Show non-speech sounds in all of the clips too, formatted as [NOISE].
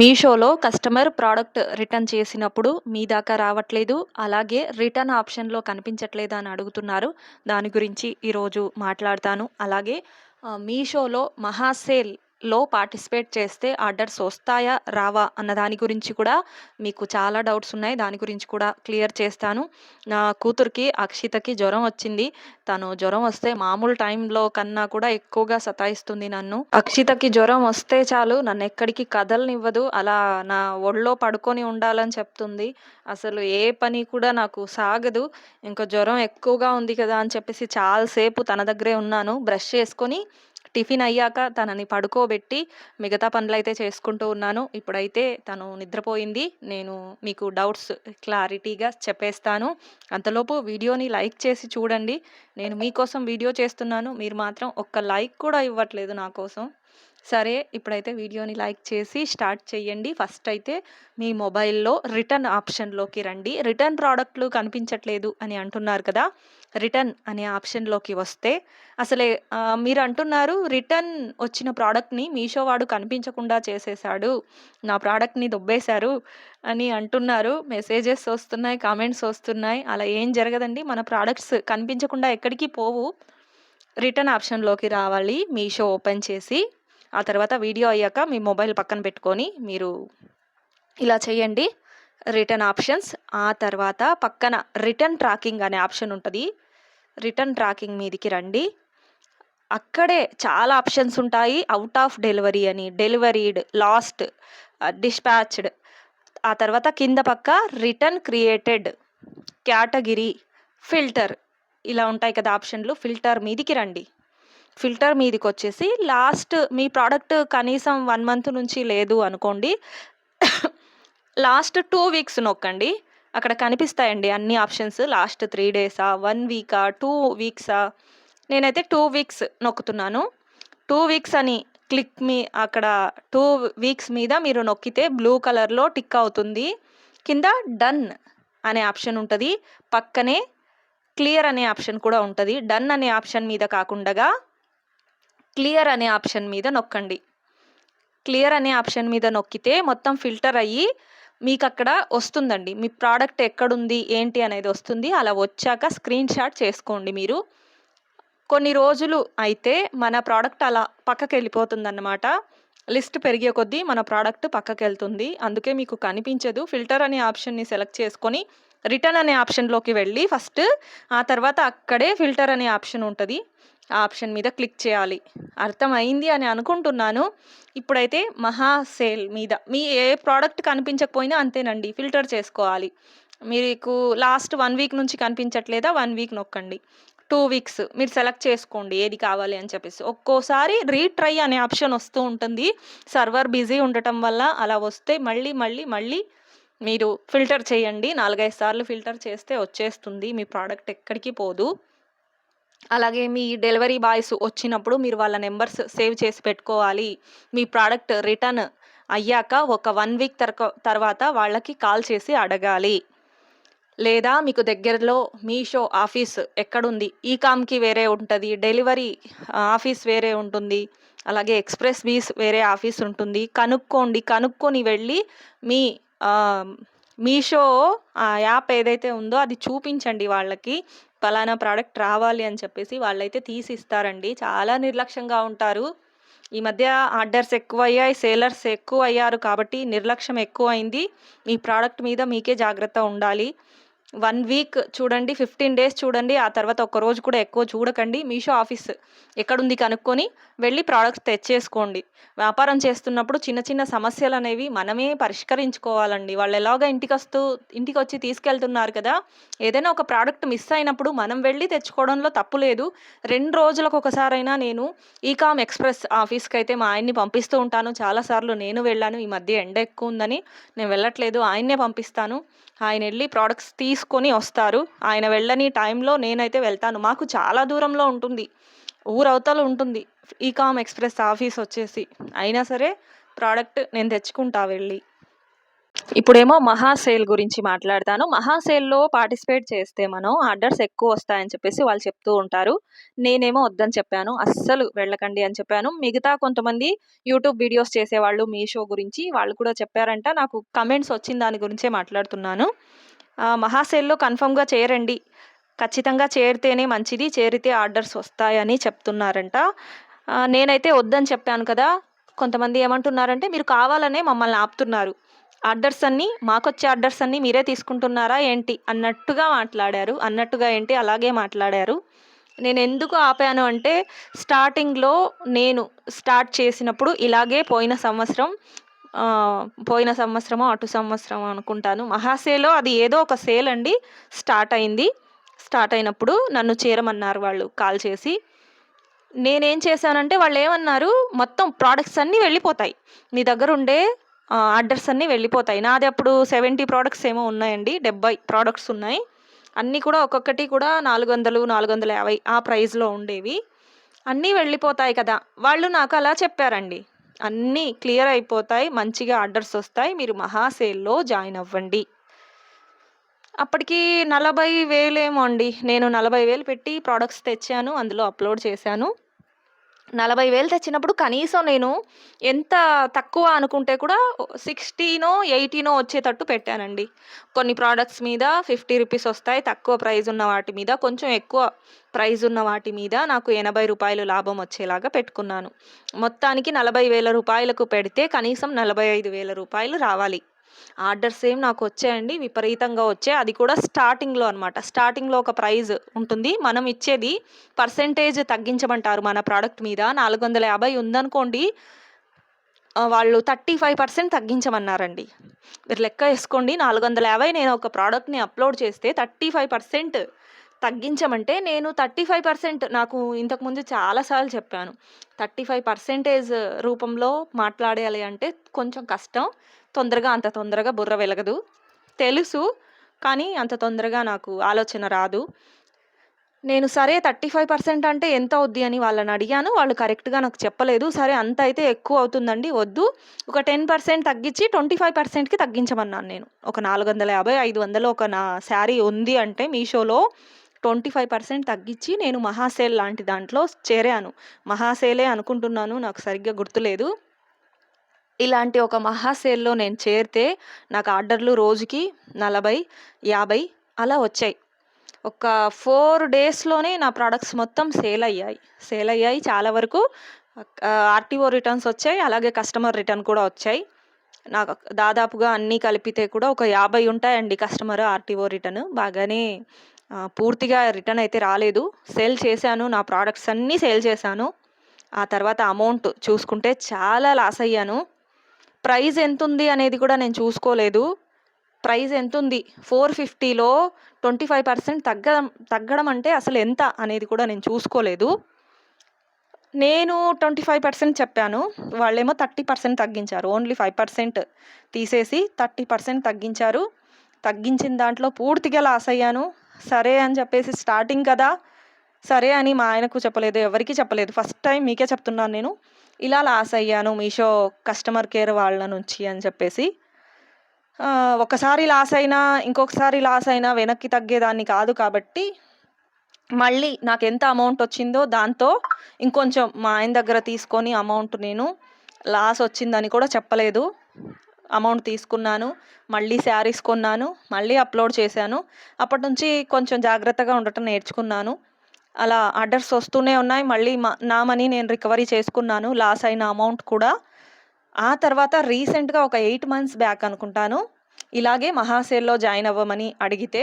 మీషోలో customer product return చేసినప్పుడు మీ దాకా రావట్లేదు అలాగే రిటర్న్ ఆప్షన్లో కనిపించట్లేదు అని అడుగుతున్నారు. దాని గురించి ఈరోజు మాట్లాడతాను. అలాగే మీషోలో మహాసేల్ లో పార్టిసిపేట్ చేస్తే ఆర్డర్స్ వస్తాయా రావా అన్న దాని గురించి కూడా మీకు చాలా డౌట్స్ ఉన్నాయి. దాని గురించి కూడా క్లియర్ చేస్తాను. నా కూతురికి అక్షితకి జ్వరం వచ్చింది. తను జ్వరం వస్తే మామూలు టైంలో కన్నా కూడా ఎక్కువగా సతాయిస్తుంది నన్ను. అక్షితకి జ్వరం వస్తే చాలు నన్ను ఎక్కడికి కదలనివ్వదు. అలా నా ఒళ్ళో పడుకొని ఉండాలని చెప్తుంది. అసలు ఏ పని కూడా నాకు సాగదు. ఇంకా జ్వరం ఎక్కువగా ఉంది కదా అని చెప్పేసి చాలాసేపు తన దగ్గరే ఉన్నాను. బ్రష్ చేసుకొని టిఫిన్ అయ్యాక తనని పడుకోబెట్టి మిగతా పనులైతే చేసుకుంటూ ఉన్నాను. ఇప్పుడైతే తను నిద్రపోయింది. నేను మీకు డౌట్స్ క్లారిటీగా చెప్పేస్తాను. అంతలోపు వీడియోని లైక్ చేసి చూడండి. నేను మీకోసం వీడియో చేస్తున్నాను. మీరు మాత్రం ఒక్క లైక్ కూడా ఇవ్వట్లేదు నా కోసం. సరే ఇప్పుడైతే వీడియోని లైక్ చేసి స్టార్ట్ చేయండి. ఫస్ట్ అయితే మీ మొబైల్లో రిటర్న్ ఆప్షన్లోకి రండి. రిటర్న్ ప్రోడక్ట్లు కనిపించట్లేదు అని అంటున్నారు కదా. రిటర్న్ అనే ఆప్షన్లోకి వస్తే అసలే మీరు అంటున్నారు రిటర్న్ వచ్చిన ప్రోడక్ట్ని మీషో వాడు కనిపించకుండా చేసేసాడు నా ప్రోడక్ట్ని దొబ్బేశారు అని అంటున్నారు. మెసేజెస్ వస్తున్నాయి కామెంట్స్ వస్తున్నాయి అలా ఏం జరగదండి. మన ప్రోడక్ట్స్ కనిపించకుండా ఎక్కడికి పోవు. రిటర్న్ ఆప్షన్లోకి రావాలి మీషో ఓపెన్ చేసి ఆ తర్వాత వీడియో అయ్యాక మీ మొబైల్ పక్కన పెట్టుకొని మీరు ఇలా చేయండి. రిటర్న్ ఆప్షన్స్ ఆ తర్వాత పక్కన రిటర్న్ ట్రాకింగ్ అనే ఆప్షన్ ఉంటుంది. రిటర్న్ ట్రాకింగ్ మీదికి రండి. అక్కడే చాలా ఆప్షన్స్ ఉంటాయి. అవుట్ ఆఫ్ డెలివరీ అని డెలివరీడ్ లాస్ట్ డిస్పాచ్డ్. ఆ తర్వాత కింద పక్క రిటర్న్ క్రియేటెడ్ కేటగిరీ ఫిల్టర్ ఇలా ఉంటాయి కదా ఆప్షన్లు. ఫిల్టర్ మీదికి రండి. ఫిల్టర్ మీదకి వచ్చేసి లాస్ట్ మీ ప్రోడక్ట్ కనీసం వన్ మంత్ నుంచి లేదు అనుకోండి. [COUGHS] లాస్ట్ టూ వీక్స్ నొక్కండి. అక్కడ కనిపిస్తాయండి అన్ని ఆప్షన్స్. లాస్ట్ త్రీ డేసా వన్ వీకా టూ వీక్సా. నేనైతే టూ వీక్స్ నొక్కుతున్నాను. టూ వీక్స్ అని క్లిక్ మీ అక్కడ టూ వీక్స్ మీద మీరు నొక్కితే బ్లూ కలర్లో టిక్ అవుతుంది. కింద డన్ అనే ఆప్షన్ ఉంటుంది. పక్కనే క్లియర్ అనే ఆప్షన్ కూడా ఉంటుంది. డన్ అనే ఆప్షన్ మీద కాకుండా క్లియర్ అనే ఆప్షన్ మీద నొక్కండి. క్లియర్ అనే ఆప్షన్ మీద నొక్కితే మొత్తం ఫిల్టర్ అయ్యి మీకు అక్కడ వస్తుందండి. మీ ప్రోడక్ట్ ఎక్కడుంది ఏంటి అనేది వస్తుంది. అలా వచ్చాక స్క్రీన్ షాట్ చేసుకోండి మీరు. కొన్ని రోజులు అయితే మన ప్రోడక్ట్ అలా పక్కకి వెళ్ళిపోతుంది అన్నమాట లిస్ట్ పెరిగే కొద్దీ మన ప్రోడక్ట్ పక్కకి వెళ్తుంది అందుకే మీకు కనిపించదు. ఫిల్టర్ అనే ఆప్షన్ని సెలెక్ట్ చేసుకొని రిటర్న్ అనే ఆప్షన్లోకి వెళ్ళి ఫస్ట్ ఆ తర్వాత అక్కడే ఫిల్టర్ అనే ఆప్షన్ ఉంటుంది. ఆప్షన్ మీద క్లిక్ చేయాలి. అర్థమైంది అని అనుకుంటున్నాను. ఇప్పుడైతే మహా సేల్ మీద. మీ ఏ ప్రోడక్ట్ కనిపించకపోయినా అంతేనండి ఫిల్టర్ చేసుకోవాలి. మీకు లాస్ట్ వన్ వీక్ నుంచి కనిపించట్లేదా? వన్ వీక్ నొక్కండి. టూ వీక్స్ మీరు సెలెక్ట్ చేసుకోండి ఏది కావాలి అని చెప్పేసి. ఒక్కోసారి రీట్రై అనే ఆప్షన్ వస్తూ ఉంటుంది. సర్వర్ బిజీ ఉండటం వల్ల అలా వస్తే మళ్ళీ మళ్ళీ మళ్ళీ మీరు ఫిల్టర్ చేయండి. నాలుగైదు సార్లు ఫిల్టర్ చేస్తే వచ్చేస్తుంది. మీ ప్రోడక్ట్ ఎక్కడికి పోదు. అలాగే మీ డెలివరీ బాయ్స్ వచ్చినప్పుడు మీరు వాళ్ళ నెంబర్స్ సేవ్ చేసి పెట్టుకోవాలి. మీ ప్రోడక్ట్ రిటర్న్ అయ్యాక ఒక వన్ వీక్ తర్క తర్వాత వాళ్ళకి కాల్ చేసి అడగాలి. లేదా మీకు దగ్గరలో మీషో ఆఫీస్ ఎక్కడుంది? ఈకామ్కి వేరే ఉంటుంది. డెలివరీ ఆఫీస్ వేరే ఉంటుంది. అలాగే ఎక్స్ప్రెస్ బీస్ వేరే ఆఫీస్ ఉంటుంది. కనుక్కోండి. కనుక్కొని వెళ్ళి మీ మీషో యాప్ ఏదైతే ఉందో అది చూపించండి వాళ్ళకి. పలానా ప్రోడక్ట్ రావాలి అని చెప్పేసి వాళ్ళైతే తీసి ఇస్తారండి చాలా నిర్లక్ష్యంగా ఉంటారు. ఈ మధ్య ఆర్డర్స్ ఎక్కువ అయ్యాయి సేలర్స్ ఎక్కువ అయ్యారు కాబట్టి నిర్లక్ష్యం ఎక్కువ అయింది మీ ప్రోడక్ట్ మీద మీకే జాగ్రత్త ఉండాలి. వన్ వీక్ చూడండి ఫిఫ్టీన్ డేస్ చూడండి ఆ తర్వాత ఒక రోజు కూడా ఎక్కువ చూడకండి. మీషో ఆఫీస్ ఎక్కడుంది కనుక్కొని వెళ్ళి ప్రోడక్ట్స్ తెచ్చేసుకోండి. వ్యాపారం చేస్తున్నప్పుడు చిన్న చిన్న సమస్యలు అనేవి మనమే పరిష్కరించుకోవాలండి. వాళ్ళు ఎలాగో ఇంటికి వస్తూ ఇంటికి వచ్చి తీసుకెళ్తున్నారు కదా ఏదైనా ఒక ప్రోడక్ట్ మిస్ అయినప్పుడు మనం వెళ్ళి తెచ్చుకోవడంలో తప్పు లేదు. రెండు రోజులకు ఒకసారైనా నేను ఈకామ్ ఎక్స్ప్రెస్ ఆఫీస్కి అయితే మా ఆయన్ని పంపిస్తూ ఉంటాను. చాలాసార్లు నేను వెళ్ళాను ఈ మధ్య ఎండ ఎక్కువ ఉందని. నేను వెళ్ళట్లేదు ఆయన్నే పంపిస్తాను. ఆయన వెళ్ళి ప్రోడక్ట్స్ తీసుకొని వస్తారు ఆయన వెళ్ళని టైంలో నేనైతే వెళ్తాను మాకు చాలా దూరంలో ఉంటుంది ఊరవతల ఉంటుంది ఈకామ్ ఎక్స్ప్రెస్ ఆఫీస్ వచ్చేసి అయినా సరే ప్రోడక్ట్ నేను తెచ్చుకుంటా వెళ్ళి ఇప్పుడేమో మహా సేల్ గురించి మాట్లాడతాను. మహా సేల్‌లో పార్టిసిపేట్ చేస్తే మనం ఆర్డర్స్ ఎక్కువ వస్తాయని చెప్పేసి వాళ్ళు చెప్తూ ఉంటారు. నేనేమో వద్దని చెప్పాను. అస్సలు వెళ్ళకండి అని చెప్పాను. మిగతా కొంతమంది యూట్యూబ్ వీడియోస్ చేసేవాళ్ళు మీషో గురించి వాళ్ళు కూడా చెప్పారంట. నాకు కమెంట్స్ వచ్చిన దాని గురించే మాట్లాడుతున్నాను. మహాసేల్లో కన్ఫర్మ్‌గా చేరండి. ఖచ్చితంగా చేరితేనే మంచిది. చేరితే ఆర్డర్స్ వస్తాయని చెప్తున్నారంట. నేనైతే వద్దని చెప్పాను కదా! కొంతమంది ఏమంటున్నారంటే మీరు కావాలనే మమ్మల్ని ఆపుతున్నారు. ఆర్డర్స్ అన్నీ మాకొచ్చే ఆర్డర్స్ అన్నీ మీరే తీసుకుంటున్నారా ఏంటి? అన్నట్టుగా మాట్లాడారు. అన్నట్టుగా ఏంటి అలాగే మాట్లాడారు. నేను ఎందుకు ఆపాను అంటే స్టార్టింగ్‌లో నేను స్టార్ట్ చేసినప్పుడు ఇలాగే పోయిన సంవత్సరం పోయిన సంవత్సరమో, అటు సంవత్సరం అనుకుంటాను. మహాసేలో అది ఏదో ఒక సేల్ అండి. స్టార్ట్ అయింది. స్టార్ట్ అయినప్పుడు నన్ను చేరమన్నారు వాళ్ళు కాల్ చేసి. నేనేం చేశానంటే వాళ్ళు ఏమన్నారు మొత్తం ప్రొడక్ట్స్ అన్నీ వెళ్ళిపోతాయి. మీ దగ్గర ఉండే ఆర్డర్స్ అన్నీ వెళ్ళిపోతాయి. నాది అప్పుడు సెవెంటీ ప్రోడక్ట్స్ ఏమో ఉన్నాయండి. డెబ్బై ప్రోడక్ట్స్ ఉన్నాయి. అన్నీ కూడా ఒక్కొక్కటి కూడా 400, 450 ఆ ప్రైస్‌లో ఉండేవి. అన్నీ వెళ్ళిపోతాయి కదా! వాళ్ళు నాకు అలా చెప్పారండి. అన్నీ క్లియర్ అయిపోతాయి. మంచిగా ఆర్డర్స్ వస్తాయి. మీరు మహాసేల్లో జాయిన్ అవ్వండి. అప్పటికి నలభై వేలేమో అండి. నేను నలభై వేలు పెట్టి ప్రొడక్ట్స్ తెచ్చాను. అందులో అప్‌లోడ్ చేశాను. నలభై వేలు తెచ్చినప్పుడు కనీసం నేను ఎంత తక్కువ అనుకుంటే కూడా 16నో, 18నో వచ్చేటట్టు పెట్టానండి. కొన్ని ప్రోడక్ట్స్ మీద 50 రూపీస్ వస్తాయి. తక్కువ ప్రైస్ ఉన్న వాటి మీద, కొంచెం ఎక్కువ ప్రైస్ ఉన్న వాటి మీద నాకు ఎనభై రూపాయలు లాభం వచ్చేలాగా పెట్టుకున్నాను. మొత్తానికి నలభై వేల రూపాయలకు పెడితే కనీసం నలభై ఐదు వేల రూపాయలు రావాలి. ఆర్డర్స్ ఏం నాకు వచ్చాయండి. విపరీతంగా వచ్చాయి. అది కూడా స్టార్టింగ్‌లో అనమాట. స్టార్టింగ్‌లో ఒక ప్రైజ్ ఉంటుంది. మనం ఇచ్చేది పర్సెంటేజ్ తగ్గించమంటారు మన ప్రోడక్ట్ మీద. 450 ఉందనుకోండి వాళ్ళు థర్టీ ఫైవ్ పర్సెంట్ తగ్గించమన్నారండి. మీరు లెక్క వేసుకోండి నాలుగు వందల యాభై నేను ఒక ప్రోడక్ట్ని అప్‌లోడ్ చేస్తే 35% తగ్గించమంటే నేను 35% నాకు ఇంతకుముందు చాలా సార్లు చెప్పాను. 35% రూపంలో మాట్లాడాలి అంటే కొంచెం కష్టం. తొందరగా అంత తొందరగా బుర్ర వెలగదు. తెలుసు. కానీ అంత తొందరగా నాకు ఆలోచన రాదు. నేను సరే 35% అంటే ఎంత అవుద్ది అని వాళ్ళని అడిగాను. వాళ్ళు కరెక్ట్‌గా నాకు చెప్పలేదు. సరే అంత అయితే ఎక్కువ అవుతుందండి. వద్దు. ఒక 10% తగ్గించి ట్వంటీ ఫైవ్ పర్సెంట్కి తగ్గించమన్నాను నేను. ఒక 450, 500 ఒక నా శారీ ఉంది అంటే మీషోలో 25% తగ్గించి నేను మహాసేల్ లాంటి దాంట్లో చేరాను. మహాసేలే అనుకుంటున్నాను. నాకు సరిగ్గా గుర్తులేదు. ఇలాంటి ఒక మహా సేల్‌లో నేను చేరితే నాకు ఆర్డర్‌లు రోజుకి 40, 50 అలా వచ్చాయి. ఒక ఫోర్ డేస్‌లోనే నా ప్రోడక్ట్స్ మొత్తం సేల్ అయ్యాయి. సేల్ అయ్యాయి. చాలా వరకు ఆర్‌టీఓ రిటర్న్స్ వచ్చాయి. అలాగే కస్టమర్ రిటర్న్ కూడా వచ్చాయి. నాకు దాదాపుగా అన్నీ కలిపితే కూడా ఒక 50 ఉంటాయండి కస్టమర్ ఆర్‌టీఓ రిటర్న్. బాగానే పూర్తిగా రిటర్న్ అయితే రాలేదు. సేల్ చేశాను. నా ప్రోడక్ట్స్ అన్నీ సేల్ చేశాను. ఆ తర్వాత అమౌంట్ చూసుకుంటే చాలా లాస్ అయ్యాను. ప్రైస్ ఎంతుంది అనేది కూడా నేను చూసుకోలేదు. ప్రైస్ ఎంతుంది? 450లో 25% తగ్గడం తగ్గడం అంటే అసలు ఎంత అనేది కూడా నేను చూసుకోలేదు. నేను 25% చెప్పాను. వాళ్ళేమో 30% తగ్గించారు. ఓన్లీ ఫైవ్ పర్సెంట్ తీసేసి 30% తగ్గించారు. తగ్గించిన దాంట్లో పూర్తిగా లాస్ అయ్యాను. సరే అని చెప్పేసి స్టార్టింగ్ కదా! సరే అని మా ఆయనకు చెప్పలేదు. ఎవరికీ చెప్పలేదు. ఫస్ట్ టైం మీకే చెప్తున్నాను నేను. ఇలా లాస్ అయ్యాను మీషో కస్టమర్ కేర్ వాళ్ళ నుంచి అని చెప్పేసి. ఒకసారి లాస్ అయినా, ఇంకొకసారి లాస్ అయినా వెనక్కి తగ్గేదాన్ని కాదు కాబట్టి మళ్ళీ నాకు ఎంత అమౌంట్ వచ్చిందో దాంతో ఇంకొంచెం మా ఆయన దగ్గర తీసుకొని అమౌంట్ నేను లాస్ వచ్చిందని కూడా చెప్పలేదు. అమౌంట్ తీసుకున్నాను. మళ్ళీ శారీస్ కొన్నాను. మళ్ళీ అప్‌లోడ్ చేశాను. అప్పటినుంచి కొంచెం జాగ్రత్తగా ఉండటం నేర్చుకున్నాను. అలా ఆర్డర్స్ వస్తూనే ఉన్నాయి. మళ్ళీ మ నా మనీ నేను రికవరీ చేసుకున్నాను. లాస్ అయిన అమౌంట్ కూడా. ఆ తర్వాత రీసెంట్‌గా ఒక ఎయిట్ మంత్స్ బ్యాక్ అనుకుంటాను. ఇలాగే మహాసేల్లో జాయిన్ అవ్వమని అడిగితే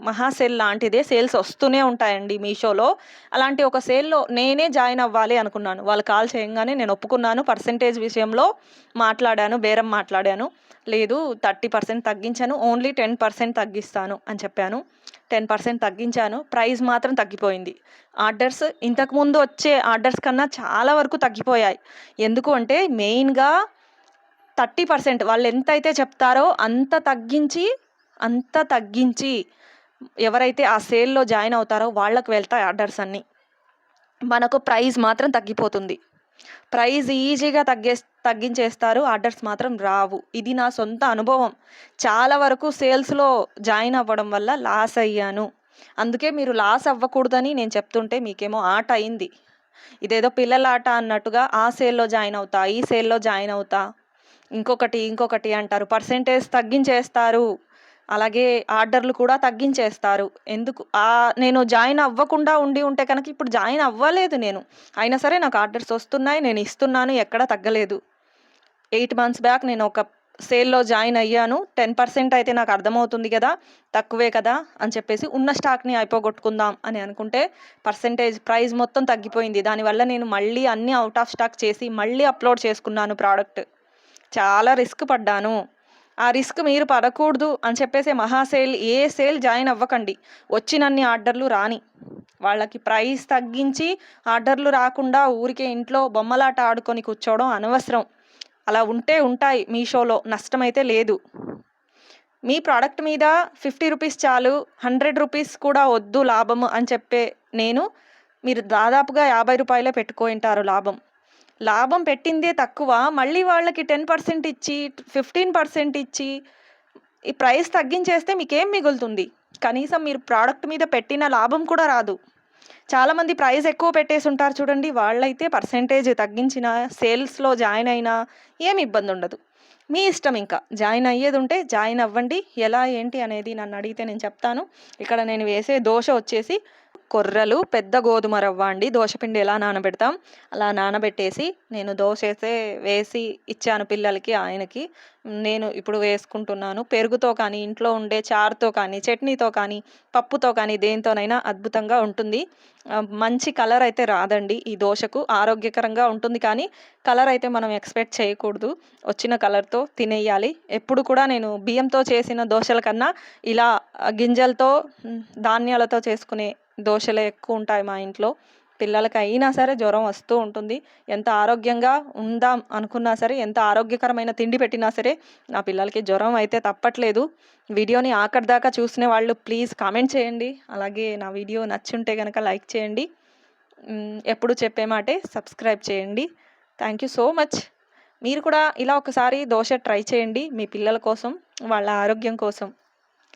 మహాసేల్ లాంటిదే సేల్స్ వస్తూనే ఉంటాయండి మీషోలో. అలాంటి ఒక సేల్‌లో నేనే జాయిన్ అవ్వాలి అనుకున్నాను. వాళ్ళు కాల్ చేయంగానే నేను ఒప్పుకున్నాను. పర్సెంటేజ్ విషయంలో మాట్లాడాను. బేరం మాట్లాడాను. లేదు థర్టీ పర్సెంట్ తగ్గించాను ఓన్లీ 10% తగ్గిస్తాను అని చెప్పాను. 10% తగ్గించాను. ప్రైస్ మాత్రం తగ్గిపోయింది. ఆర్డర్స్ ఇంతకుముందు వచ్చే ఆర్డర్స్ కన్నా చాలా వరకు తగ్గిపోయాయి. ఎందుకు అంటే మెయిన్‌గా 30% వాళ్ళు ఎంతైతే చెప్తారో అంత తగ్గించి, అంత తగ్గించి ఎవరైతే ఆ సేల్‌లో జాయిన్ అవుతారో వాళ్ళకు వెళ్తాయి ఆర్డర్స్ అన్నీ. మనకు ప్రైస్ మాత్రం తగ్గిపోతుంది. ప్రైజ్ ఈజీగా తగ్గే తగ్గించేస్తారు. ఆర్డర్స్ మాత్రం రావు. ఇది నా సొంత అనుభవం. చాలా వరకు సేల్స్లో జాయిన్ అవ్వడం వల్ల లాస్ అయ్యాను. అందుకే మీరు లాస్ అవ్వకూడదని నేను చెప్తుంటే మీకేమో ఆట అయింది. ఇదేదో పిల్లల ఆట అన్నట్టుగా ఆ సేల్లో జాయిన్ అవుతా ఈ సేల్లో జాయిన్ అవుతా. ఇంకొకటి ఇంకొకటి అంటారు. పర్సెంటేజ్ తగ్గించేస్తారు. అలాగే ఆర్డర్లు కూడా తగ్గించేస్తారు. ఎందుకు? నేను జాయిన్ అవ్వకుండా ఉండి ఉంటే కనుక ఇప్పుడు జాయిన్ అవ్వలేదు నేను. అయినా సరే నాకు ఆర్డర్స్ వస్తున్నాయి నేను ఇస్తున్నాను ఎక్కడా తగ్గలేదు. ఎయిట్ మంత్స్ బ్యాక్ నేను ఒక సేల్లో జాయిన్ అయ్యాను. టెన్ పర్సెంట్ అయితే నాకు అర్థమవుతుంది కదా తక్కువే కదా అని చెప్పేసి ఉన్న స్టాక్ని అయిపోగొట్టుకుందాం అని అనుకుంటే పర్సెంటేజ్ ప్రైస్ మొత్తం తగ్గిపోయింది. దానివల్ల నేను మళ్ళీ అన్నీ అవుట్ ఆఫ్ స్టాక్ చేసి మళ్ళీ అప్లోడ్ చేసుకున్నాను ప్రోడక్ట్. చాలా రిస్క్ పడ్డాను. ఆ రిస్క్ మీరు పడకూడదు అని చెప్పేసి మహాసేల్ ఏ సేల్ జాయిన్ అవ్వకండి. వచ్చినన్ని ఆర్డర్లు రాని. వాళ్ళకి ప్రైస్ తగ్గించి ఆర్డర్లు రాకుండా ఊరికే ఇంట్లో బొమ్మలాట ఆడుకొని కూర్చోవడం అనవసరం. అలా ఉంటే ఉంటాయి మీషోలో నష్టమైతే లేదు. మీ ప్రోడక్ట్ మీద ఫిఫ్టీ రూపీస్ చాలు హండ్రెడ్ రూపీస్ కూడా వద్దు లాభము అని చెప్పే నేను మీరు దాదాపుగా యాభై రూపాయలే పెట్టుకుంటారు లాభం. లాభం పెట్టిందే తక్కువ. మళ్ళీ వాళ్ళకి టెన్ పర్సెంట్ ఇచ్చి ఫిఫ్టీన్ పర్సెంట్ ఇచ్చి ఈ ప్రైస్ తగ్గించేస్తే మీకేం మిగులుతుంది? కనీసం మీరు ప్రోడక్ట్ మీద పెట్టిన లాభం కూడా రాదు. చాలామంది ప్రైస్ ఎక్కువ పెట్టేసి ఉంటారు చూడండి. వాళ్ళైతే పర్సెంటేజ్ తగ్గించిన సేల్స్లో జాయిన్ అయినా ఏం ఇబ్బంది ఉండదు. మీ ఇష్టం ఇంకా. జాయిన్ అయ్యేది ఉంటే జాయిన్ అవ్వండి. ఎలా ఏంటి అనేది నన్ను అడిగితే నేను చెప్తాను. ఇక్కడ నేను వేసే దోశ వచ్చేసి కొర్రలు పెద్ద గోధుమ రవ్వ అండి. దోశపిండి ఎలా నానబెడతాం? అలా నానబెట్టేసి నేను దోశ అయితే వేసి ఇచ్చాను పిల్లలకి ఆయనకి. నేను ఇప్పుడు వేసుకుంటున్నాను. పెరుగుతో కానీ ఇంట్లో ఉండే చారుతో కానీ చట్నీతో కానీ పప్పుతో కానీ దేనితోనైనా అద్భుతంగా ఉంటుంది. మంచి కలర్ అయితే రాదండి ఈ దోశకు. ఆరోగ్యకరంగా ఉంటుంది కానీ కలర్ అయితే మనం ఎక్స్పెక్ట్ చేయకూడదు. వచ్చిన కలర్తో తినేయాలి. ఎప్పుడు కూడా నేను బియ్యంతో చేసిన దోశల కన్నా ఇలా గింజలతో ధాన్యాలతో చేసుకునే దోశలే ఎక్కువ ఉంటాయి మా ఇంట్లో. పిల్లలకి అయినా సరే జ్వరం వస్తూ ఉంటుంది. ఎంత ఆరోగ్యంగా ఉందాం అనుకున్నా సరే ఎంత ఆరోగ్యకరమైన తిండి పెట్టినా సరే నా పిల్లలకి జ్వరం అయితే తప్పట్లేదు. వీడియోని ఆఖరిదాకా చూసిన వాళ్ళు ప్లీజ్ కామెంట్ చేయండి. అలాగే నా వీడియో నచ్చుంటే కనుక లైక్ చేయండి. ఎప్పుడు చెప్పే మాటే సబ్స్క్రైబ్ చేయండి. Thank you so much. మీరు కూడా ఇలా ఒకసారి దోశ ట్రై చేయండి మీ పిల్లల కోసం వాళ్ళ ఆరోగ్యం కోసం.